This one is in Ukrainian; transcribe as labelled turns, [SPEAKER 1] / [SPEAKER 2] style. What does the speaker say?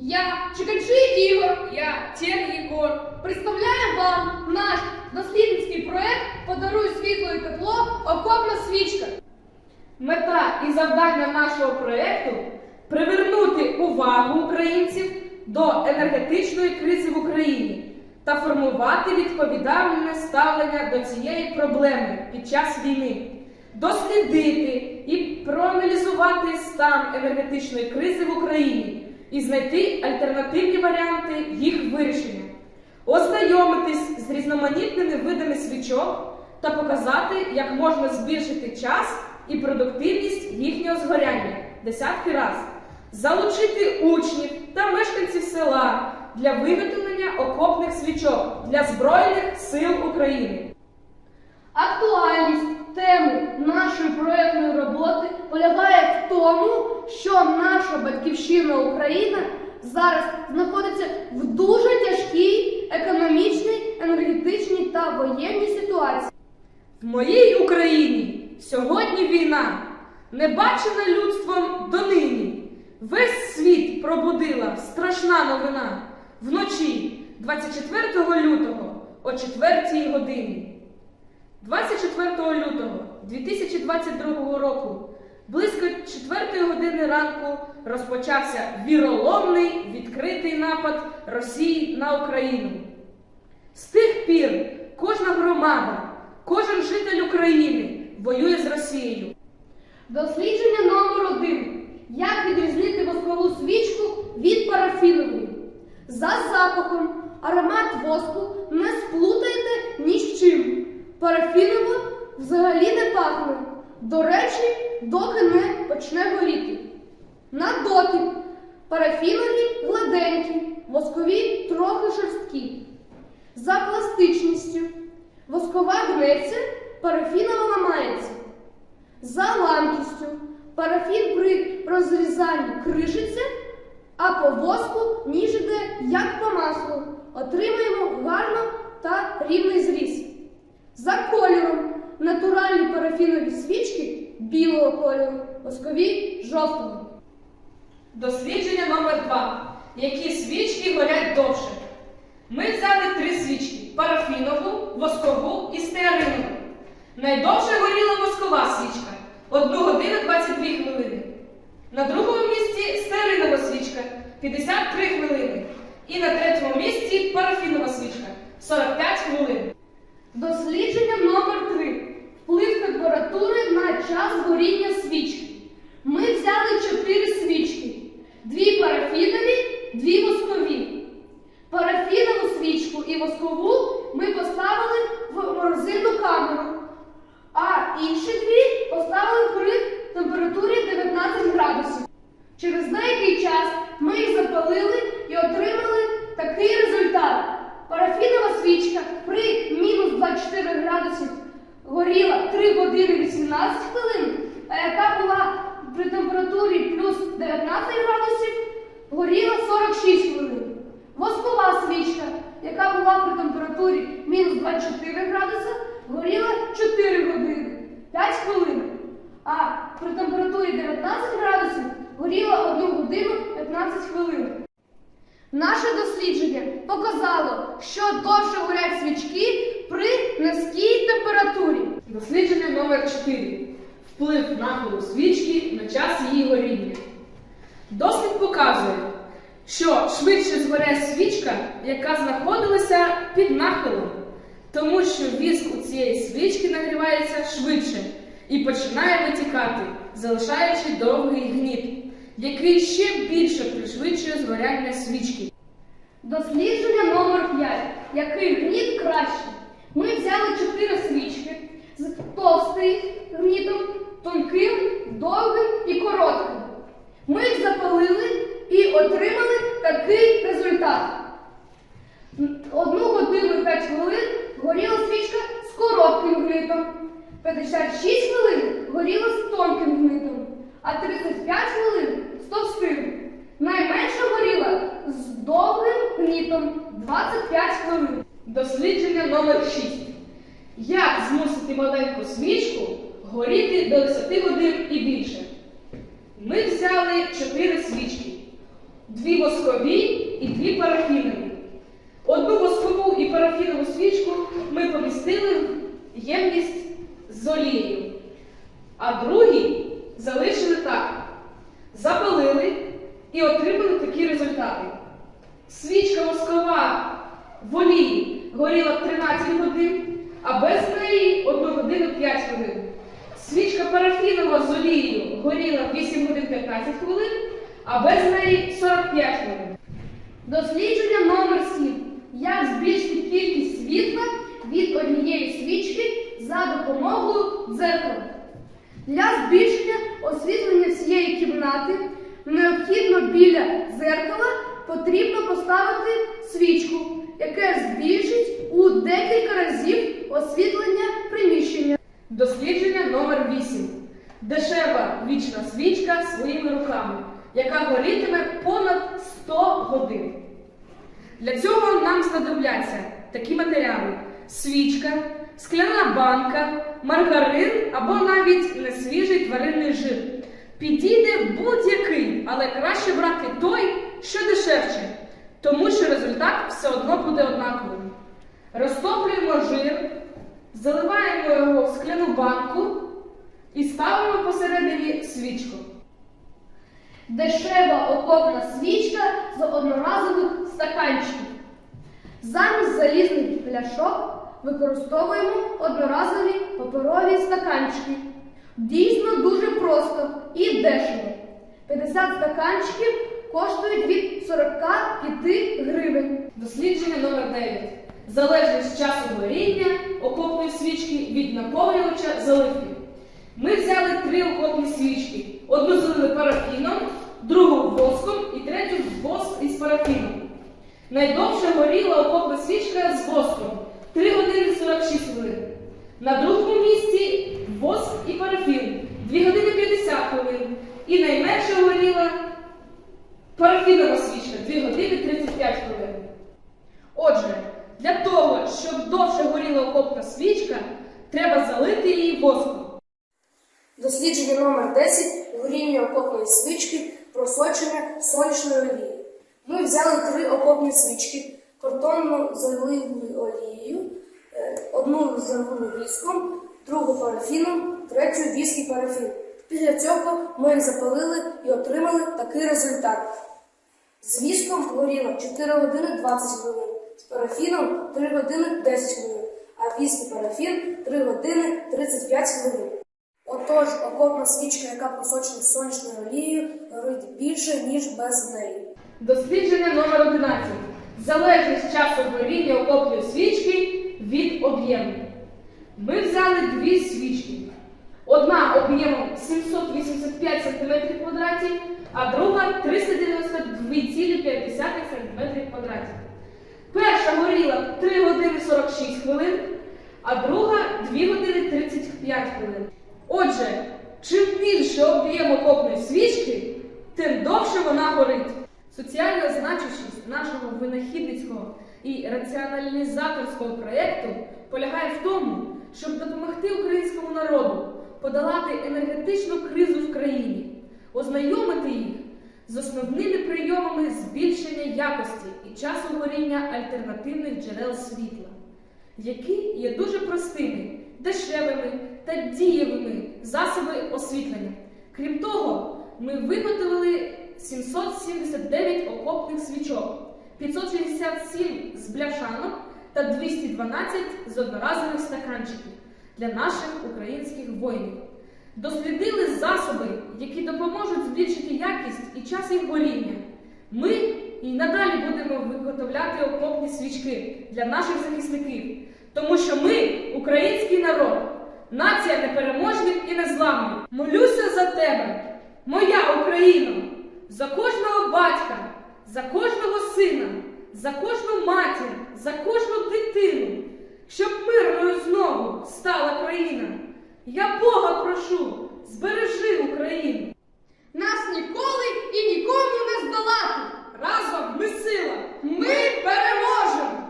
[SPEAKER 1] Я Чикаджи Ігор
[SPEAKER 2] Я Тєр Єгор.
[SPEAKER 1] представляю вам наш дослідницький проект Подаруй світло і тепло окопна свічка.
[SPEAKER 2] Мета і завдання нашого проєкту привернути увагу українців до енергетичної кризи в Україні та формувати відповідальне ставлення до цієї проблеми під час війни, дослідити і проаналізувати стан енергетичної кризи в Україні і знайти альтернативні варіанти їх вирішення, ознайомитись з різноманітними видами свічок та показати, як можна збільшити час і продуктивність їхнього згоряння десятки разів, залучити учнів та мешканців села для виготовлення окопних свічок для Збройних сил України.
[SPEAKER 1] Актуальність теми нашої проектної роботи полягає в тому, що наша батьківщина Україна зараз знаходиться в дуже тяжкій економічній, енергетичній та воєнній ситуації.
[SPEAKER 2] В моїй Україні сьогодні війна, не бачена людством донині. Весь світ пробудила страшна новина вночі 24 лютого о 4 годині. 24 лютого 2022 року близько 4 години ранку розпочався віроломний відкритий напад Росії на Україну. З тих пір кожна громада, кожен житель України воює з Росією.
[SPEAKER 1] Дослідження номер один. Як відрізнити воскову свічку від парафінової? За запахом аромат воску не сплутайте ні з чим. Парафіново взагалі не пахне. До речі, доки не почне горіти. На дотик парафінові гладенькі, воскові трохи шорсткі. За пластичністю воскова гнеться, парафінова ламається. За ламкістю парафін при розрізанні кришиться, а по воску ніж іде як по маслу. Отримаємо гарно та рівний зріз. За кольором натуральні парафінові свічки білого кольору, воскові жовтого.
[SPEAKER 2] Дослідження номер 2 Які свічки горять довше? Ми взяли три свічки: парафінову, воскову і стеаринову. Найдовше горіла воскова свічка 1 годину 22 хвилини. На другому місці стеаринова свічка 53 хвилини. І на третьому місці парафінова свічка 45 хвилин.
[SPEAKER 1] Дослідження номер 3 Вплив температури на час горіння свічки. Ми взяли чотири свічки: дві парафінові, дві воскові. Парафінову свічку і воскову ми поставили в морозильну камеру, а інші дві поставили при температурі 19 градусів. Через деякий час ми їх запалили і отримали такий результат. Парафінова свічка при мінус 24 градусів горіла 3 години 18 хвилин, яка була при температурі плюс 19 градусів, горіла 46 хвилин. Воскова свічка, яка була при температурі мінус 24 градуси, горіла 4 години 5 хвилин. А при температурі 19 градусів горіла 1 годину 15 хвилин. Наше дослідження показало, що довше горять свічки при низькій температурі.
[SPEAKER 2] Дослідження номер 4 Вплив нахилу свічки на час її горіння. Дослід показує, що швидше згоряє свічка, яка знаходилася під нахилом, тому що віск у цієї свічки нагрівається швидше і починає витікати, залишаючи довгий гніт, який ще більше пришвидшує згоряння свічки.
[SPEAKER 1] Дослідження номер 5. Який гніт краще? Ми взяли 4 свічки з товстим гнітом, тонким, довгим і коротким. Ми їх запалили і отримали такий результат. Одну годину і 5 хвилин горіла свічка з коротким гнитом, 56 хвилин горіла з тонким гнитом, а 35 хвилин з товстим. Найменше горіла з довгим гнітом 25 хвилин.
[SPEAKER 2] Дослідження номер 6 Як змусити маленьку свічку горіти до 10 годин і більше? Ми взяли 4 свічки. дві воскові і дві парафінові. Одну воскову і парафінову свічку ми помістили в ємність з олією, а другі залишили так. Запалили і отримали такі результати. Свічка воскова в олії горіла 13 годин, а без неї 1 годину 5 хвилин. Свічка парафінова з олією горіла 8 годин 15 хвилин, а без неї 45 хвилин.
[SPEAKER 1] Дослідження номер 7. Як збільшити кількість світла від однієї свічки за допомогою дзеркала. Для збільшення освітлення всієї кімнати необхідно біля дзеркала потрібно поставити свічку, яке збільшить у декілька разів освітлення приміщення.
[SPEAKER 2] Дослідження номер 8. Дешева вічна свічка своїми руками, яка горітиме понад 100 годин. Для цього нам знадобляться такі матеріали: свічка, скляна банка, маргарин або навіть несвіжий тваринний жир. Підійде будь-який, але краще брати той, що дешевше, тому що результат все одно буде однаковим. Розтоплюємо жир, заливаємо його в скляну банку і ставимо посередині свічку.
[SPEAKER 1] Дешева окопна свічка з одноразових стаканчиків. Замість залізних пляшок використовуємо одноразові паперові стаканчики. Дійсно дуже просто і дешево. 50 стаканчиків коштують від 45 гривень.
[SPEAKER 2] Дослідження номер 9. Залежність часу горіння окопної свічки від наповнювача заливки. Ми взяли три окопні свічки. Одну залили парафіном, другу воском і третю воск із парафіном. Найдовше горіла окопна свічка з воском 3 години 46 хвилин. На другому місці воск і парафін 2 години 50 хвилин. І найменше горіла парафінова свічка 2 години 35 хвилин. Отже, для того, щоб довше горіла окопна свічка, треба залити її воском.
[SPEAKER 3] Дослідження номер 10 горіння окопної свічки просочення сонячної олії. Ми взяли три окопні свічки, картонну залили олією, е, одну залили віском, другу парафіном, третю віск і парафін. Після цього ми їх запалили і отримали такий результат. З віском горіло 4 години 20 хвилин, з парафіном 3 години 10 хвилин, а віск і парафін 3 години 35 хвилин. Отож, окопна свічка, яка просочена сонячною олією, горить більше, ніж без неї.
[SPEAKER 2] Дослідження номер 11. Залежність часу горіння окопної свічки від об'єму. Ми взяли дві свічки. Одна об'ємом 785 см квадратів, а друга 392,5 см квадратів. Перша горіла 3 години 46 хвилин, а друга 2 години 35 хвилин. Отже, чим більше об'єм окопної свічки, тим довше вона горить. Соціальна значущість нашого винахідницького і раціоналізаторського проєкту полягає в тому, щоб допомогти українському народу подолати енергетичну кризу в країні, ознайомити їх з основними прийомами збільшення якості і часу горіння альтернативних джерел світла, які є дуже простими, дешевими та дієвими засоби освітлення. Крім того, ми виготовили 779 окопних свічок, 567 з бляшанок та 212 з одноразових стаканчиків для наших українських воїнів. Дослідили засоби, які допоможуть збільшити якість і час їх горіння. Ми і надалі будемо виготовляти окопні свічки для наших захисників, тому що ми український народ, нація непереможних і незламних. Молюся за тебе, моя Україна, за кожного батька, за кожного сина, за кожну матір, за кожну дитину, щоб мирною знову стала країна. Я Бога прошу, збережи Україну.
[SPEAKER 1] Нас ніколи і нікому не здолати.
[SPEAKER 2] Разом ми сила!
[SPEAKER 1] Ми переможемо!